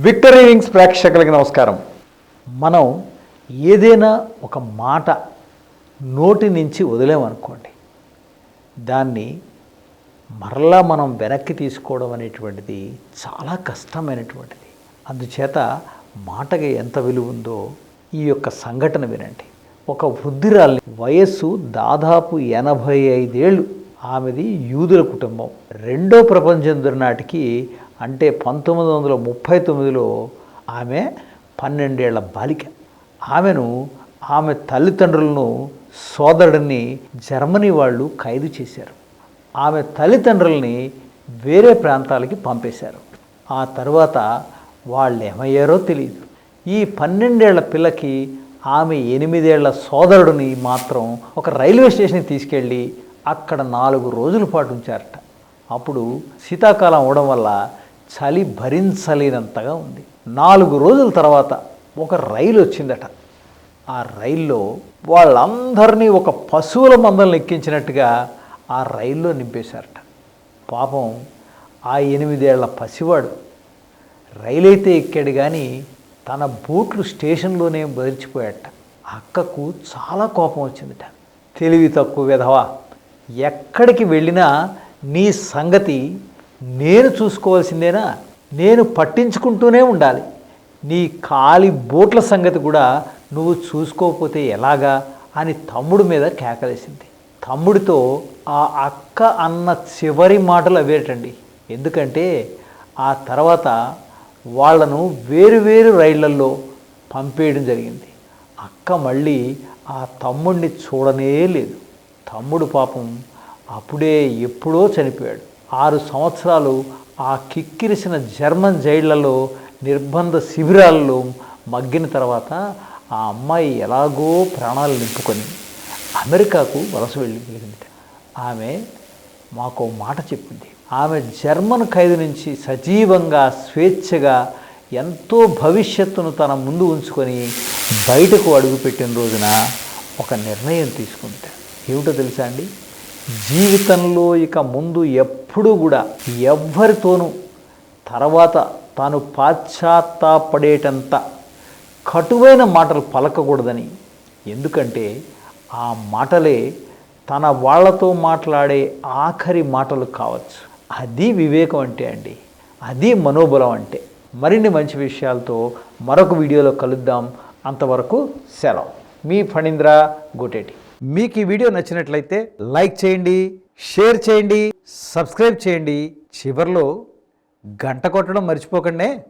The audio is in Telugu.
విక్టరీ వింగ్స్ ప్రేక్షకులకి నమస్కారం. మనం ఏదైనా ఒక మాట నోటి నుంచి వదిలేమనుకోండి దాన్ని మరలా మనం వెనక్కి తీసుకోవడం అనేటువంటిది చాలా కష్టమైనటువంటిది. అందుచేత మాటకి ఎంత విలువ ఉందో ఈ యొక్క సంఘటన వినండి. ఒక వృద్ధిరాలి వయస్సు దాదాపు ఎనభై ఐదేళ్ళు. ఆమెది యూదుల కుటుంబం. రెండో ప్రపంచం నాటికి అంటే పంతొమ్మిది వందల ముప్పై తొమ్మిదిలో ఆమె పన్నెండేళ్ళ బాలిక. ఆమెను ఆమె తల్లిదండ్రులను సోదరుడిని జర్మనీ వాళ్ళు ఖైదు చేశారు. ఆమె తల్లిదండ్రుల్ని వేరే ప్రాంతాలకి పంపేశారు. ఆ తర్వాత వాళ్ళు ఏమయ్యారో తెలియదు ఈ పన్నెండేళ్ళ పిల్లకి ఆమె ఎనిమిదేళ్ళ సోదరుడిని మాత్రం ఒక రైల్వే స్టేషన్కి తీసుకెళ్ళి అక్కడ నాలుగు రోజుల పాటు ఉంచారట. అప్పుడు శీతాకాలం అవడం వల్ల చలి భరించలేనంతగా ఉంది. నాలుగు రోజుల తర్వాత ఒక రైలు వచ్చిందట. ఆ రైల్లో వాళ్ళందరినీ ఒక పశువుల మందలను ఎక్కించినట్టుగా ఆ రైల్లో నింపేశారట. పాపం ఆ ఎనిమిదేళ్ళ పసివాడు రైలైతే ఎక్కాడు కానీ తన బూట్లు స్టేషన్లోనే బదిలిచిపోయాట అక్కకు చాలా కోపం వచ్చిందట. తెలివి తక్కువ విధవా ఎక్కడికి వెళ్ళినా నీ సంగతి నేను చూసుకోవాల్సిందేనా? నేను పట్టించుకుంటూనే ఉండాలి. నీ కాలి బోట్ల సంగతి కూడా నువ్వు చూసుకోకపోతే ఎలాగా? అని తమ్ముడు మీద కేకలేసింది. తమ్ముడితో ఆ అక్క అన్న చివరి మాటలు అవేటండి. ఎందుకంటే ఆ తర్వాత వాళ్ళను వేరు వేరు పంపేయడం జరిగింది. అక్క మళ్ళీ ఆ తమ్ముడిని చూడనే లేదు. తమ్ముడు పాపం అప్పుడే ఎప్పుడో చనిపోయాడు. ఆరు సంవత్సరాలు ఆ కిక్కిరిసిన జర్మన్ జైళ్ళలో నిర్బంధ శిబిరాల్లో మగ్గిన తర్వాత ఆ అమ్మాయి ఎలాగో ప్రాణాలు నింపుకొని అమెరికాకు వలస వెళ్ళగలిగింది ఆమె మాకు మాట చెప్పింది. ఆమె జర్మన్ ఖైదు నుంచి సజీవంగా స్వేచ్ఛగా ఎంతో భవిష్యత్తును తన ముందు ఉంచుకొని బయటకు అడుగుపెట్టిన రోజున ఒక నిర్ణయం తీసుకుంటాడు ఏమిటో తెలుసా అండి? జీవితంలో ఇక ముందు ఎప్పుడూ కూడా ఎవ్వరితోనూ తర్వాత తాను పాశ్చాత్తాపడేటంత కటువైన మాటలు పలకకూడదని. ఎందుకంటే ఆ మాటలే తన వాళ్ళతో మాట్లాడే ఆఖరి మాటలు కావచ్చు. అది వివేకం అంటే అండి. అది మనోబలం అంటే. మరిన్ని మంచి విషయాలతో మరొక వీడియోలో కలుద్దాం. అంతవరకు సెలవు. మీ ఫణీంద్ర గోటేటి. మీకు ఈ వీడియో నచ్చినట్లయితే లైక్ చేయండి షేర్ చేయండి సబ్స్క్రైబ్ చేయండి. చివరిలో గంట కొట్టడం మర్చిపోకండి.